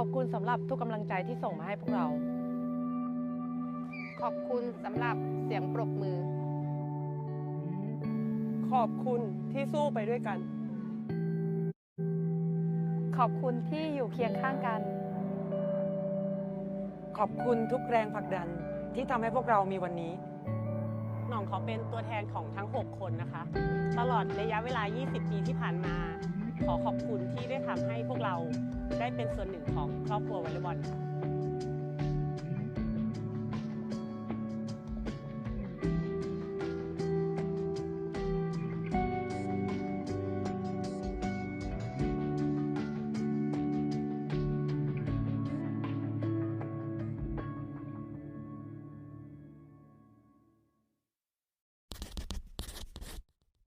อบคุณสำหรับทุกกำลังใจที่ส่งมาให้พวกเรา ขอบคุณสำหรับเสียงปรบมือ ขอบคุณที่สู้ไปด้วยกัน ขอบคุณที่อยู่เคียงข้างกัน ขอบคุณทุกแรงผลักดันที่ทำให้พวกเรามีวันนี้ หน่องขอเป็นตัวแทนของทั้ง 6 คนนะคะ ตลอดระยะเวลา 20 ปีที่ผ่านมา ขอขอบคุณที่ได้ทำให้พวกเรา ได้เป็นส่วนหนึ่งของครอบครัววอลเลย์บอลค่ะ